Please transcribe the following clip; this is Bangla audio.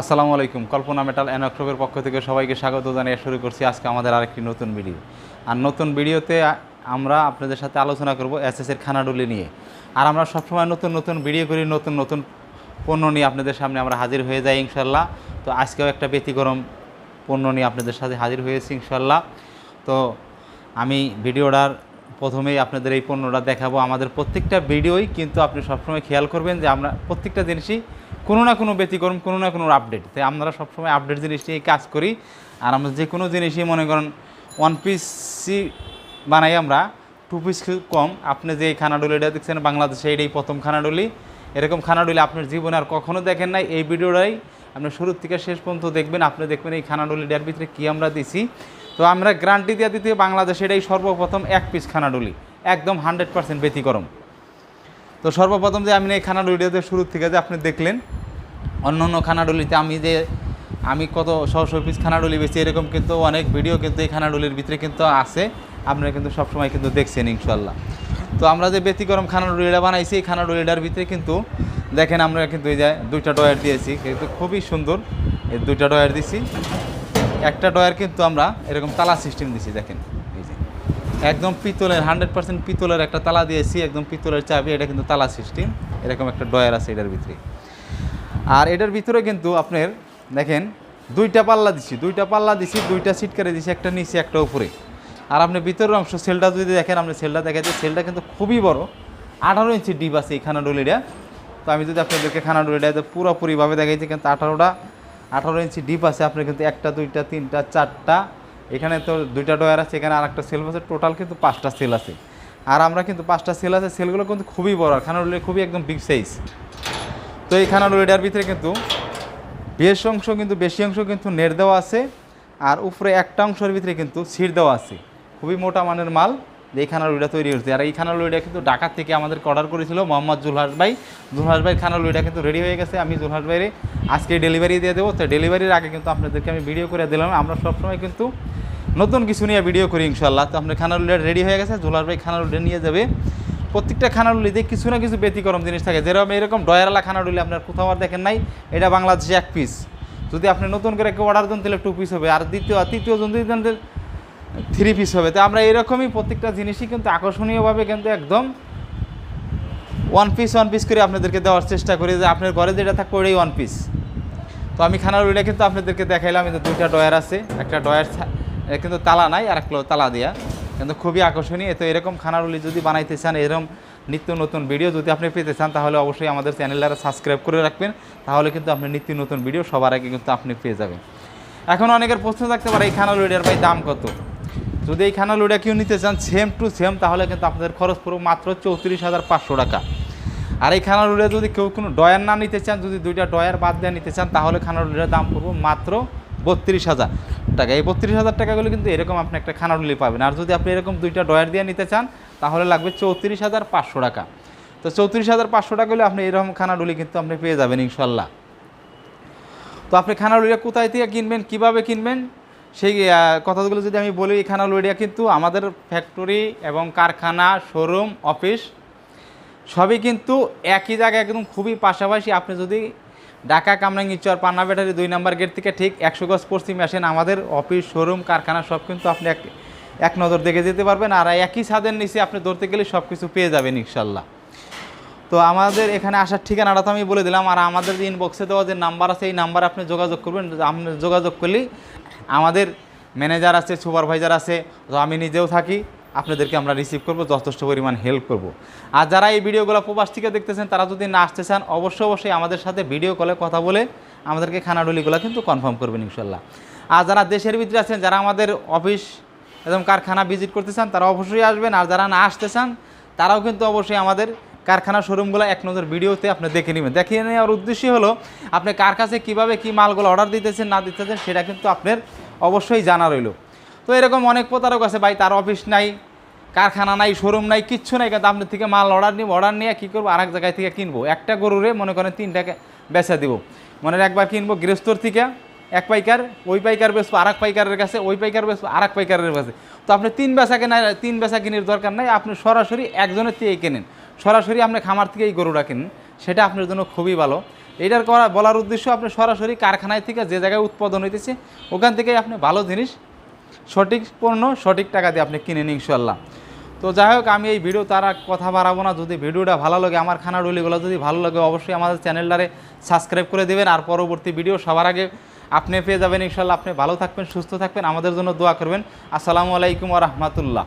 আসসালামু আলাইকুম। কল্পনা মেটাল অ্যানক্রবের পক্ষ থেকে সবাইকে স্বাগত জানিয়ে শুরু করছি আজকে আমাদের আরেকটি নতুন ভিডিও। আর নতুন ভিডিওতে আমরা আপনাদের সাথে আলোচনা করব এসএসের খানাডুলি নিয়ে। আর আমরা সবসময় নতুন নতুন ভিডিও করি, নতুন নতুন পণ্য নিয়ে আপনাদের সামনে আমরা হাজির হয়ে যাই ইনশাল্লাহ তো আজকেও একটা ব্যতিক্রম পণ্য নিয়ে আপনাদের সাথে হাজির হয়েছি ইনশাল্লাহ তো আমি ভিডিওটার প্রথমেই আপনাদের এই পণ্যটা দেখাবো। আমাদের প্রত্যেকটা ভিডিওই কিন্তু আপনি সবসময় খেয়াল করবেন যে আমরা প্রত্যেকটা জিনিসই কোনো না কোনো ব্যতিক্রম, কোনো না কোনো আপডেট তাই আমরা সবসময় আপডেট জিনিস নিয়ে কাজ করি। আর আমরা যে কোনো জিনিসই মনে করেন ওয়ান পিসই বানাই আমরা টু পিস কম। আপনি যে এই খানাডুলিটা দেখছেন, বাংলাদেশে এটাই প্রথম খানাডুলি। এরকম খানাডুলি আপনার জীবনে আর কখনও দেখেন নাই। এই ভিডিওটাই আপনি শুরুর থেকে শেষ পর্যন্ত দেখবেন। আপনি দেখবেন এই খানাডুলিটার ভিতরে কী আমরা দিছি। তো আমরা গ্যারান্টি দিয়ে দিতে বাংলাদেশে এটাই সর্বপ্রথম এক পিস খানাডুলি, একদম হান্ড্রেড পার্সেন্ট ব্যতিক্রম। তো সর্বপ্রথম যে আমি এই খানাডুলিটাতে শুরু থেকে যে আপনি দেখলেন, অন্য অন্য খানাডুলিতে আমি যে, আমি কত শো শো পিস খানাডুলি বেশি এরকম কিন্তু অনেক ভিডিও কিন্তু এই খানাডুলির ভিতরে কিন্তু আছে। আপনারা কিন্তু সবসময় কিন্তু দেখছেন ইনশাল্লাহ তো আমরা যে ব্যতিক্রম খানাডুলিটা বানাইছি, এই খানাডুলিটার ভিতরে কিন্তু দেখেন আমরা কিন্তু এই যে দুইটা ডয়ার দিয়েছি, কিন্তু খুবই সুন্দর। এই দুইটা ডয়ার দিছি। একটা ডয়ার কিন্তু আমরা এরকম তালা সিস্টেম দিছি, দেখেন। একদম পিতলের হান্ড্রেড পার্সেন্ট পিতলের একটা তালা দিয়েছি, একদম পিতলের চাবি, এটা কিন্তু তালা সিস্টেম এরকম একটা ডয়ার আছে এটার ভিতরে। আর এটার ভিতরে কিন্তু আপনার, দেখেন, দুইটা পাল্লা দিছি, দুইটা পাল্লা দিছি, দুইটা সিট করে দিছি, একটা নিচে, একটা উপরে। আর আপনি ভিতরের অংশ, সেলটা যদি দেখেন, আপনি সেলটা দেখা যায় সেলটা কিন্তু খুবই বড়, আঠারো ইঞ্চি ডিপ আছে এই খানাডুলিটা তো আমি যদি আপনাদেরকে খানাডুলিটা পুরোপুরিভাবে দেখাইছি কিন্তু আঠারোটা আঠারো ইঞ্চি ডিপ আছে আপনার কিন্তু একটা, দুইটা, তিনটা, চারটা। এখানে তো দুইটা ডয়ার আছে, এখানে আর একটা সেল আছে টোটাল কিন্তু পাঁচটা সেল আছে। আর আমরা কিন্তু পাঁচটা সেল আছে সেলগুলো কিন্তু খুবই বড়, আর খানাডুলি খুবই একদম বিগ সাইজ তো এই খানাডুলিটার ভিতরে কিন্তু বেশ অংশ কিন্তু, বেশি অংশ কিন্তু নেট দেওয়া আছে, আর উপরে একটা অংশের ভিতরে কিন্তু সিট দেওয়া আছে। খুবই মোটা মানের মাল। যে এই খানালুইটা তৈরি হচ্ছে আর এই খানালুইটা কিন্তু ঢাকা থেকে আমাদেরকে অর্ডার করেছিল মোহাম্মদ জুলহাস ভাই। জুলহাস ভাই খানালুইটা কিন্তু রেডি হয়ে গেছে। আমি জুলহাস ভাইরে আজকে ডেলিভারি দিয়ে দেবো। তো ডেলিভারির আগে কিন্তু আপনাদেরকে আমি ভিডিও করে দিলাম। আমরা সবসময় কিন্তু নতুন কিছু নিয়ে ভিডিও করি ইনশাল্লাহ তো আপনার খানালুইটা রেডি হয়ে গেছে। জুলহাস ভাই খানালুইটা নিয়ে যাবে। প্রত্যেকটা খানাডুলিতে কিছু না কিছু ব্যতিক্রম জিনিস থাকে। যেরকম এরকম ডয়ারওয়ালা খানাডুলি আপনার কোথাও আর দেখেন নাই। এটা বাংলাদেশে এক পিস যদি আপনি নতুন করে কেউ অর্ডার দেন, তাহলে টু পিস হবে। আর দ্বিতীয় তৃতীয় জন যদি থ্রি পিস হবে। তো আমরা এরকমই প্রত্যেকটা জিনিসই কিন্তু আকর্ষণীয়ভাবে কিন্তু একদম ওয়ান পিস ওয়ান পিস করে আপনাদেরকে দেওয়ার চেষ্টা করি যে আপনার ঘরে যেটা থাকবে ওটাই ওয়ান পিস তো আমি খানারুলিটা কিন্তু আপনাদেরকে দেখাইলাম কিন্তু দুইটা ডয়ার আছে, একটা ডয়ার কিন্তু তালা নাই আর একটা তালা দেওয়া কিন্তু খুবই আকর্ষণীয়। তো এরকম খানার খানারুলি যদি বানাইতে চান, এরকম নিত্য নতুন ভিডিও যদি আপনি পেতে চান, তাহলে অবশ্যই আমাদের চ্যানেলটা সাবস্ক্রাইব করে রাখবেন। তাহলে কিন্তু আপনি নিত্য নতুন ভিডিও সবার আগে কিন্তু আপনি পেয়ে যাবেন। এখন অনেকের প্রশ্ন থাকতে পারে, এই খানারুলিটার ভাই দাম কত? যদি এই খানালুটা কেউ নিতে চান সেম টু সেম তাহলে কিন্তু আপনাদের খরচ পড়বে মাত্র চৌত্রিশ হাজার পাঁচশো টাকা। আর এই খানালুটা যদি কেউ কোনো ডয়ার না নিতে চান, যদি দুইটা ডয়ার বাদ দিয়ে নিতে চান, তাহলে খানালুটার দাম পড়বে মাত্র বত্রিশ হাজার টাকা। এই বত্রিশ হাজার টাকাগুলো কিন্তু এরকম আপনি একটা খানাডুলি পাবেন। আর যদি আপনি এরকম দুইটা ডয়ার দিয়ে নিতে চান, তাহলে লাগবে চৌত্রিশ হাজার পাঁচশো টাকা। তো চৌত্রিশ হাজার পাঁচশো টাকা হলে আপনি এরকম খানাডুলি কিন্তু আপনি পেয়ে যাবেন ইনশাল্লাহ তো আপনি খানালুড়িয়া কোথায় থেকে কিনবেন, কীভাবে কিনবেন? সেই কথাগুলো যদি আমি বলি এই খানালুড়িয়া কিন্তু আমাদের ফ্যাক্টরি এবং কারখানা শোরুম অফিস সবই কিন্তু একই জায়গায় একদম খুবই পাশাপাশি। আপনি যদি ঢাকা কামরাঙ্গি চর পান্না ব্যাটারি দুই নম্বর গেট থেকে ঠিক একশো গজ পশ্চিমে আসেন, আমাদের অফিস শোরুম কারখানা সব কিন্তু আপনি এক এক নজর দেখে যেতে পারবেন। আর একই ছাদের নিচে আপনি ধরতে গেলে সব কিছু পেয়ে যাবেন, ইনশাল্লাহ। তো আমাদের এখানে আসার ঠিকানাটা তো আমি বলে দিলাম, আর আমাদের যে ইনবক্সে দেওয়া যে নাম্বার আছে, এই নাম্বারে আপনি যোগাযোগ করবেন আপনি যোগাযোগ করলেই আমাদের ম্যানেজার আছে সুপারভাইজার আছে, তো আমি নিজেও থাকি, আপনাদেরকে আমরা রিসিভ করব, যথেষ্ট পরিমাণ হেল্প করব। আর যারা এই ভিডিওগুলো প্রবাস থেকে দেখতেছেন, তারা যদি না আসতে চান, অবশ্যই অবশ্যই আমাদের সাথে ভিডিও কলে কথা বলে আমাদেরকে খানাডুলিগুলো কিন্তু কনফার্ম করবেন ইনশাল্লাহ। আর যারা দেশের ভিতরে আছেন, যারা আমাদের অফিস এবং কারখানা ভিজিট করতে চান, তারা অবশ্যই আসবেন, আর যারা না আসতে চান, তারাও কিন্তু অবশ্যই আমাদের কারখানা শোরুমগুলো এক নজর ভিডিওতে আপনি দেখে নেবেন। দেখে নেওয়ার উদ্দেশ্য হলো, আপনি কার কাছে কীভাবে কী মালগুলো অর্ডার দিতেছেন, না দিতেছেন, সেটা কিন্তু আপনার অবশ্যই জানা রইল। তো এরকম অনেক প্রতারক আছে ভাই, তার অফিস নাই, কারখানা নাই শোরুম নাই, কিচ্ছু নাই, কিন্তু আপনার থেকে মাল অর্ডার নিব অর্ডার নিয়ে কী করব আর এক জায়গায় থেকে কিনবো। একটা গরুরে মনে করেন তিনটাকে বেচা দিব। মনে একবার কিনবো গৃহস্থর থেকে, এক পাইকার, ওই পাইকার বেচবো আর এক পাইকারের কাছে, ওই পাইকার বেচবো আর এক পাইকারের কাছে। তো আপনি তিন বেচা কেনা তিন বেচা কিনির দরকার নাই, আপনি সরাসরি একজনের থেকে কেনেন। সরাসরি আপনি খামার থেকে এই গরুটা কিনেন সেটা আপনার জন্য খুবই ভালো। এইটার করা বলার উদ্দেশ্য আপনি সরাসরি কারখানায় থেকে যে জায়গায় উৎপাদন হইতেছে, ওখান থেকেই আপনি ভালো জিনিস, সঠিক পণ্য, সঠিক টাকা দিয়ে আপনি কিনে নিন ইনশাল্লাহ তো যাই হোক, আমি এই ভিডিও তারা কথা বাড়াবো না। যদি ভিডিওটা ভালো লাগে, আমার খানা ডুলিগুলো যদি ভালো লাগে, অবশ্যই আমাদের চ্যানেলটারে সাবস্ক্রাইব করে দেবেন। আর পরবর্তী ভিডিও সবার আগে আপনি পেয়ে যাবেন ইনশাল্লাহ আপনি ভালো থাকবেন, সুস্থ থাকবেন, আমাদের জন্য দোয়া করবেন। আসসালামু আলাইকুম রহমতুল্লাহ।